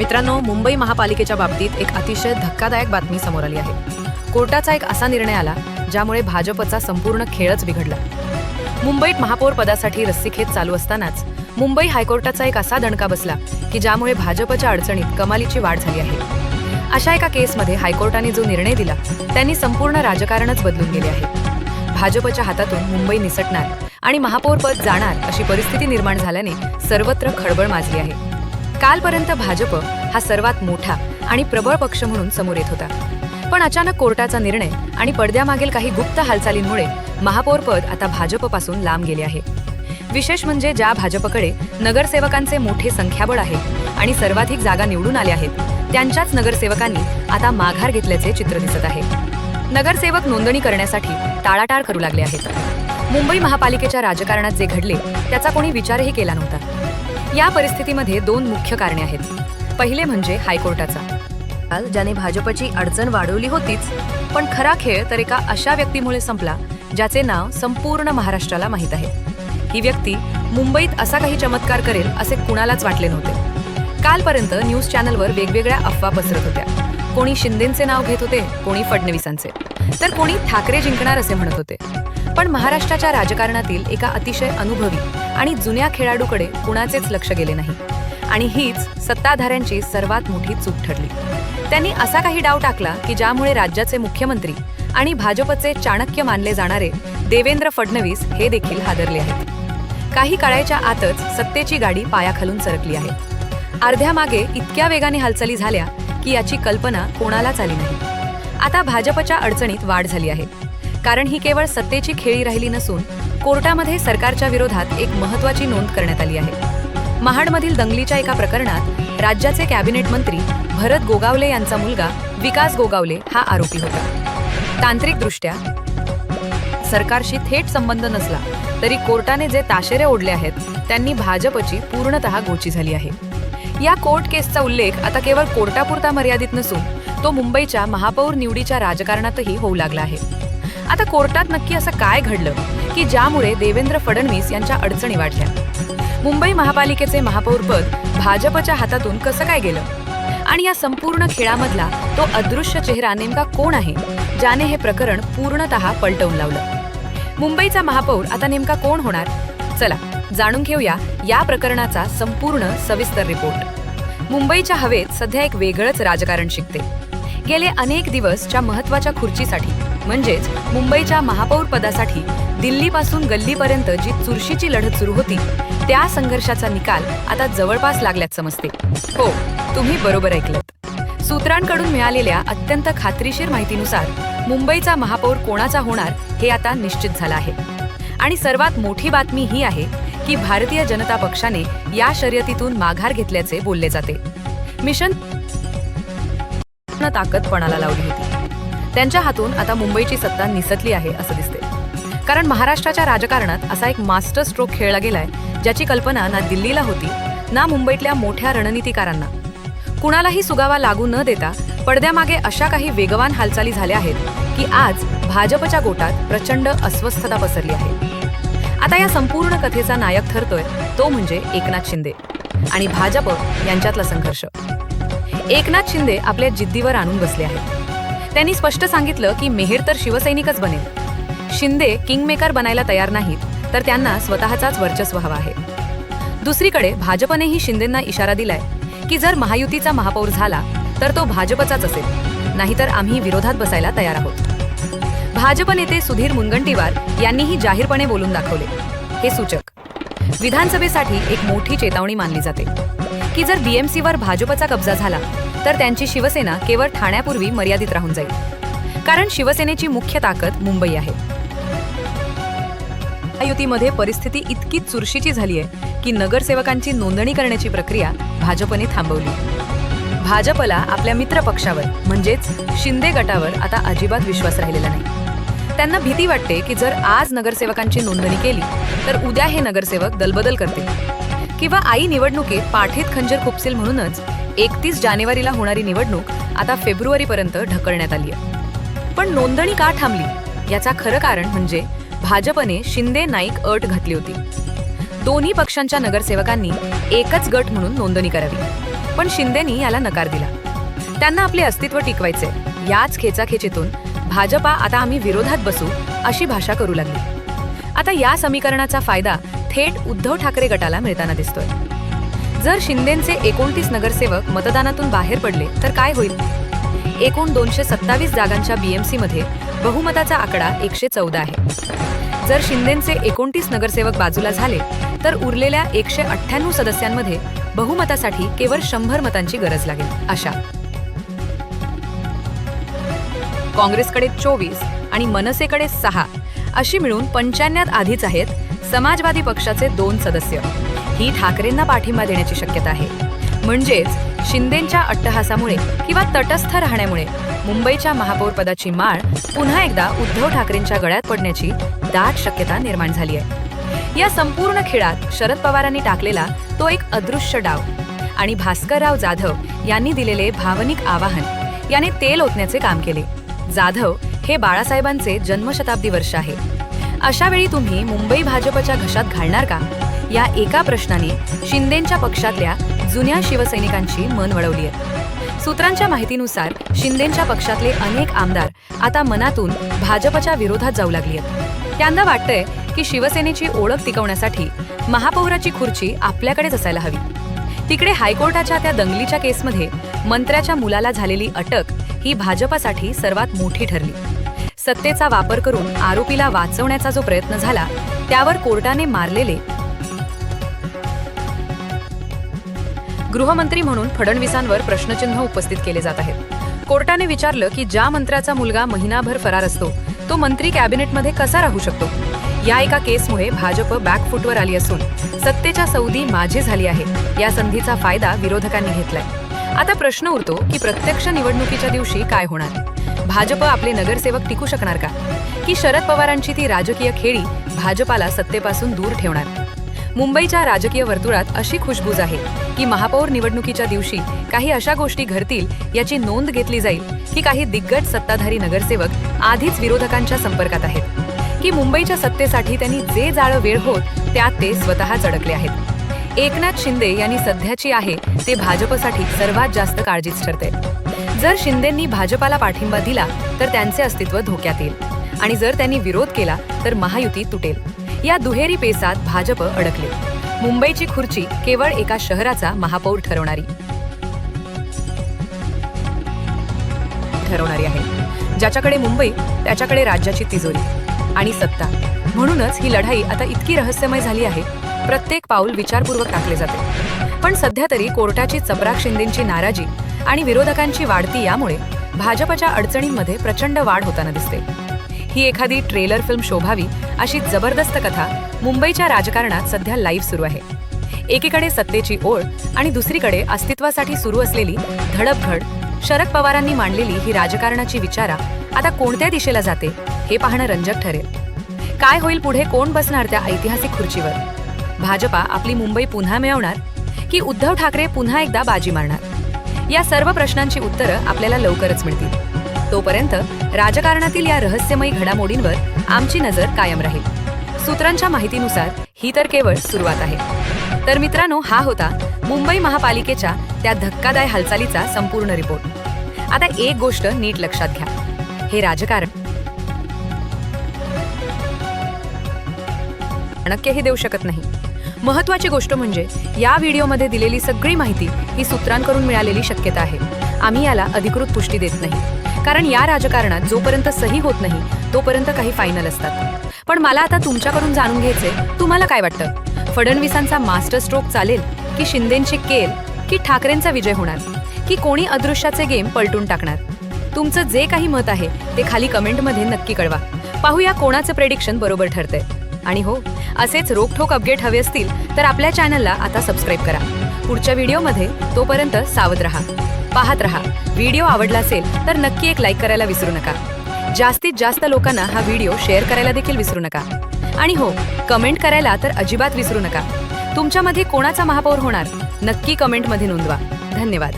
मित्रांनो मुंबई महापालिकेच्या बाबतीत एक अतिशय धक्कादायक बातमी समोर आली आहे. कोर्टाचा एक असा निर्णय आला ज्यामुळे भाजपचा संपूर्ण खेळच बिघडला. मुंबईत महापौर पदासाठी रस्सीखेच चालू असतानाच मुंबई हायकोर्टाचा एक असा दणका बसला की ज्यामुळे भाजपच्या अडचणीत कमालीची वाढ झाली आहे. अशा एका केसमध्ये हायकोर्टाने जो निर्णय दिला त्यांनी संपूर्ण राजकारणच बदलून गेले आहे. भाजपच्या हातातून मुंबई निसटणार आणि महापौरपद जाणार अशी परिस्थिती निर्माण झाल्याने सर्वत्र खळबळ माजली आहे. कालपर्यंत भाजप हा सर्वात मोठा आणि प्रबळ पक्ष म्हणून समोर येत होता. पण अचानक कोर्टाचा निर्णय आणि पडद्यामागील काही गुप्त हालचालींमुळे महापौरपद आता भाजपपासून लांब गेले आहे. विशेष म्हणजे ज्या भाजपकडे नगरसेवकांचे मोठे संख्याबळ आहे आणि सर्वाधिक जागा निवडून आल्या आहेत त्यांच्याच नगरसेवकांनी आता माघार घेतल्याचे चित्र दिसत आहे. नगरसेवक नोंदणी करण्यासाठी टाळाटाळ करू लागले आहेत. मुंबई महापालिकेच्या राजकारणात जे घडले त्याचा कोणी विचारही केला नव्हता. या परिस्थितीमध्ये दोन मुख्य कारणे आहेत. पहिले म्हणजे हायकोर्टाचा. काल ज्याने भाजपची अडचण वाढवली होतीच पण खरा खेळ तर एका अशा व्यक्तीमुळे संपला ज्याचे नाव संपूर्ण महाराष्ट्राला माहीत आहे. ही व्यक्ती मुंबईत असा काही चमत्कार करेल असे कुणालाच वाटले नव्हते. कालपर्यंत न्यूज चॅनलवर वेगवेगळ्या अफवा पसरत होत्या. कोणी शिंदेचे नाव घेत होते कोणी फडणवीसांचे. तर कोणी ठाकरे जिंकणार असे म्हणत होते. पण महाराष्ट्राच्या राजकारणातील एका अतिशय अनुभवी आणि जुन्या खेळाडूकडे कुणाचेच लक्ष गेले नाही. आणि हीच सत्ताधाऱ्यांची सर्वात मोठी चूक ठरली. त्यांनी असा काही डाव टाकला की ज्यामुळे राज्याचे मुख्यमंत्री आणि भाजपचे चाणक्य मानले जाणारे देवेंद्र फडणवीस हे देखील हादरले आहेत. काही काळाच्या आतच सत्तेची गाडी पायाखालून सरकली आहे. अर्ध्या मागे इतक्या वेगाने हालचाली झाल्या की याची कल्पना कोणालाच आली नाही. आता भाजपच्या अडचणीत वाढ झाली आहे. कारण ही केवळ सत्तेची खेळी राहिली नसून कोर्टामध्ये सरकारच्या विरोधात एक महत्वाची नोंद करण्यात आली आहे. महाडमधील दंगलीच्या एका प्रकरणात राज्याचे कॅबिनेट मंत्री भरत गोगावले यांचा मुलगा विकास गोगावले हा आरोपी होता. तांत्रिकदृष्ट्या सरकारशी थेट संबंध नसला तरी कोर्टाने जे ताशेरे ओढले आहेत त्यांनी भाजपची पूर्णतः गोची झाली आहे. या कोर्ट केसचा उल्लेख आता केवळ कोर्टापुरता मर्यादित नसून तो मुंबईच्या महापौर निवडीच्या राजकारणातही होऊ लागला आहे. आता कोर्टात नक्की असं काय घडलं? की ज्यामुळे देवेंद्र फडणवीस यांच्या अडचणी वाढल्या? मुंबई महापालिकेचे महापौरपद भाजपच्या हातातून कसं काय गेलं? आणि या संपूर्ण खेळामधला तो अदृश्य चेहरा नेमका कोण आहे ज्याने हे प्रकरण पूर्णतः पलटवून लावलं? मुंबईचा महापौर आता नेमका कोण होणार? चला जाणून घेऊया या प्रकरणाचा संपूर्ण सविस्तर रिपोर्ट. मुंबईच्या हवेत सध्या एक वेगळंच राजकारण शिकते. गेले अनेक दिवसच्या महत्त्वाच्या खुर्चीसाठी म्हणजेच मुंबईच्या महापौर पदासाठी दिल्लीपासून गल्लीपर्यंत जी चुरशीची लढत सुरू होती त्या संघर्षाचा निकाल आता जवळपास लागल्यात समजते. हो तुम्ही बरोबर ऐकलत. सूत्रांकडून मिळालेल्या अत्यंत खात्रीशीर माहितीनुसार मुंबईचा महापौर कोणाचा होणार हे आता निश्चित झालं आहे. आणि सर्वात मोठी बातमी ही आहे की भारतीय जनता पक्षाने या शर्यतीतून माघार घेतल्याचे बोलले जाते. मिशन ताकद पणाला लावली होती. त्यांच्या हातून आता मुंबईची सत्ता निसटली आहे असं दिसते कारण महाराष्ट्राच्या राजकारणात असा एक मास्टर स्ट्रोक खेळला गेलाय ज्याची कल्पना ना दिल्लीला होती ना मुंबईतल्या मोठ्या रणनीतिकारांना. कुणालाही सुगावा लागू न देता पडद्यामागे अशा काही वेगवान हालचाली झाल्या आहेत की आज भाजपच्या गोटात प्रचंड अस्वस्थता पसरली आहे. आता या संपूर्ण कथेचा नायक ठरतोय तो म्हणजे एकनाथ शिंदे. आणि भाजप यांच्यातला संघर्ष. एकनाथ शिंदे आपल्या जिद्दीवर आणून बसले आहेत. त्यांनी स्पष्ट सांगितलं की मेहेर तर शिवसैनिकच बनेल. शिंदे किंगमेकर बनायला तयार नाहीत तर त्यांना स्वतःचाच वर्चस्व हवा आहे. दुसरीकडे भाजपनेही शिंदेंना इशारा दिलाय की जर महायुतीचा महापौर झाला तर तो भाजपचाच असेल. नाहीतर आम्ही विरोधात बसायला तयार आहोत. भाजप नेते सुधीर मुनगंटीवार यांनीही जाहीरपणे बोलून दाखवले. हे सूचक. विधानसभेसाठी एक मोठी चेतावणी मानली जाते. की जर बीएमसीवर भाजपचा कब्जा झाला तर त्यांची शिवसेना केवळ ठाण्यापूर्वी मर्यादित राहून जाईल. कारण शिवसेनेची मुख्य ताकद मुंबई आहे. युतीमध्ये परिस्थिती इतकी चुरशीची झाली आहे की नगरसेवकांची नोंदणी करण्याची प्रक्रिया भाजपने थांबवली. भाजपला आपल्या मित्र पक्षावर म्हणजेच शिंदे गटावर आता अजिबात विश्वास राहिलेला नाही. त्यांना भीती वाटते की जर आज नगरसेवकांची नोंदणी केली तर उद्या हे नगरसेवक दलबदल करतील. किंवा आई निवडणुकीत पाठीत खंजर खुपसेल म्हणूनच एकतीस जानेवारीला होणारी निवडणूक आता फेब्रुवारीपर्यंत ढकलण्यात आली आहे पण नोंदणी का थांबली? याचा खरं कारण म्हणजे भाजपने शिंदे नाईक अट घातली होती. दोन्ही पक्षांच्या नगरसेवकांनी एकच गट म्हणून नोंदणी करावी. पण शिंदेनी याला नकार दिला. त्यांना आपले अस्तित्व टिकवायचे याच खेचाखेचीतून भाजपा आता आम्ही विरोधात बसू अशी भाषा करू लागली. आता या समीकरणाचा फायदा थेट उद्धव ठाकरे गटाला मिळताना दिसतोय. जर शिंदेचे एकोणतीस नगरसेवक मतदानातून बाहेर पडले तर काय होईल? एकूण दोनशे सत्तावीस जागांच्या बीएमसीमध्ये बहुमताचा आकडा एकशे चौदा आहे. जर शिंदेचे एकोणतीस नगरसेवक बाजूला झाले तर उरलेल्या एकशे अठ्ठ्याण्णव सदस्यांमध्ये बहुमतासाठी केवळ शंभर मतांची गरज लागेल अशा काँग्रेसकडे चोवीस आणि मनसेकडे सहा अशी मिळून पंच्याण्णव आधीच आहेत समाजवादी पक्षाचे दोन सदस्य. ही ठाकरेंना पाठिंबा देण्याची शक्यता आहे. म्हणजेच शिंदेच्या अट्टहासामुळे किंवा तटस्थ राहण्यामुळे मुंबईच्या महापौरपदाची माळ पुन्हा एकदा उद्धव ठाकरेंच्या गळ्यात पडण्याची दाट शक्यता निर्माण झाली आहे. या संपूर्ण खेळात शरद पवारांनी टाकलेला तो एक अदृश्य डाव आणि भास्करराव जाधव यांनी दिलेले भावनिक आवाहन याने तेल ओतण्याचे काम केले. जाधव हे बाळासाहेबांचे जन्मशताब्दी वर्ष आहे. अशा वेळी तुम्ही मुंबई भाजपच्या घशात घालणार का? या एका प्रश्नाने शिंदेच्या पक्षातल्या जुन्या शिवसैनिकांची मन वळवली आहे. सूत्रांच्या माहितीनुसार शिंदेच्या पक्षातले अनेक आमदार आता मनातून भाजपच्या विरोधात जाऊ लागली आहेत. त्यांना वाटतंय की शिवसेनेची ओळख टिकवण्यासाठी महापौराची खुर्ची आपल्याकडेच असायला हवी. तिकडे हायकोर्टाच्या त्या दंगलीच्या केसमध्ये मंत्र्याच्या मुलाला झालेली अटक ही भाजपासाठी सर्वात मोठी ठरली. सत्तेचा वापर करून आरोपीला वाचवण्याचा जो प्रयत्न झाला त्यावर कोर्टाने मारलेले गृहमंत्री म्हणून फडणवीसांवर प्रश्नचिन्ह उपस्थित केले जात आहेत. कोर्टाने विचारलं की ज्या मंत्र्याचा मुलगा महिनाभर फरार असतो तो मंत्री कॅबिनेटमध्ये कसा राहू शकतो? या एका केसमुळे भाजप बॅकफुटवर आली असून सत्तेच्या सौदी माझी झाली आहे या संधीचा फायदा विरोधकांनी घेतलाय. आता प्रश्न उरतो की प्रत्यक्ष निवडणुकीच्या दिवशी काय होणार? भाजप आपले नगरसेवक टिकू शकणार का? की शरद पवारांची ती राजकीय खेळी भाजपाला सत्तेपासून दूर ठेवणार? मुंबईच्या राजकीय वर्तुळात अशी खुशबूज आहे की महापौर निवडणुकीच्या दिवशी काही अशा गोष्टी घडतील याची नोंद घेतली जाईल की काही दिग्गज सत्ताधारी नगरसेवक आधीच विरोधकांच्या संपर्कात आहेत. की मुंबईच्या सत्तेसाठी त्यांनी जे जाळं वेळ होत त्यात ते स्वतः चडकले आहेत. एकनाथ शिंदे यांनी सध्याची आहे ते भाजपसाठी सर्वात जास्त काळजीच ठरते. जर शिंदेंनी भाजपाला पाठिंबा दिला तर त्यांचे अस्तित्व धोक्यात येईल. आणि जर त्यांनी विरोध केला तर महायुती तुटेल. या दुहेरी पेसात भाजप अडकले. मुंबईची खुर्ची केवळ एका शहराचा महापौर ठरवणारी. ठरवणारी आहे. ज्याच्याकडे मुंबई त्याच्याकडे राज्याची तिजोरी आणि सत्ता. म्हणूनच ही लढाई आता इतकी रहस्यमय झाली आहे. प्रत्येक पाऊल विचारपूर्वक टाकले जाते. पण सध्या तरी कोर्टाची चपराक शिंदेची नाराजी आणि विरोधकांची वाढती यामुळे भाजपच्या अडचणींमध्ये प्रचंड वाढ होताना दिसते. ही एखादी ट्रेलर फिल्म शोभावी अशी जबरदस्त कथा मुंबईच्या राजकारणात सध्या लाईव्ह सुरू आहे. एकीकडे सत्तेची ओळ आणि दुसरीकडे अस्तित्वासाठी सुरू असलेली धडपधड शरद पवारांनी मांडलेली ही राजकारणाची विचारा आता कोणत्या दिशेला जाते हे पाहणं रंजक ठरेल. काय होईल पुढे कोण बसणार त्या ऐतिहासिक खुर्चीवर? भाजपा आपली मुंबई पुन्हा मिळवणार की उद्धव ठाकरे पुन्हा एकदा बाजी मारणार? या सर्व प्रश्नांची उत्तरं आपल्याला लवकरच मिळतील. तोपर्यंत राजकारणातील या रहस्यमयी घडामोडींवर आमची नजर कायम राहील. सूत्रांच्या माहितीनुसार ही तर केवळ सुरुवात आहे. तर मित्रांनो हा होता मुंबई महापालिकेच्या त्या धक्कादाय हालचालीचा संपूर्ण रिपोर्ट. आता एक गोष्ट नीट लक्षात घ्या. हे राजकारण अणक्यही देऊ शकत नाही. महत्वाची गोष्ट म्हणजे या व्हिडिओमध्ये दिलेली सगळी माहिती ही सूत्रांकडून मिळालेली शक्यता आहे. आम्ही याला अधिकृत पुष्टी देत नाही. कारण या राजकारणात जोपर्यंत सही होत नाही तोपर्यंत काही फायनल असतात. पण मला आता तुमच्याकडून जाणून घ्यायचे तुम्हाला काय वाटतं? फडणवीसांचा मास्टर स्ट्रोक चालेल की शिंदेची केल की ठाकरेंचा विजय होणार? की कोणी अदृश्याचे गेम पलटून टाकणार? तुमचं जे काही मत आहे ते खाली कमेंटमध्ये नक्की कळवा. पाहूया कोणाचं प्रेडिक्शन बरोबर ठरतंय. आणि हो असेच रोखठोक अपडेट हवे असतील तर आपल्या चॅनलला आता सबस्क्राईब करा. पुढच्या व्हिडिओमध्ये तोपर्यंत सावध रहा. पाहत रहा. व्हिडिओ आवडला असेल तर नक्की एक लाईक करायला विसरू नका. जास्तीत जास्त लोकांना हा व्हिडिओ शेअर करायला देखील विसरू नका. आणि हो कमेंट करायला तर अजिबात विसरू नका. तुमच्यामध्ये कोणाचा महापौर होणार? नक्की कमेंटमध्ये नोंदवा. धन्यवाद.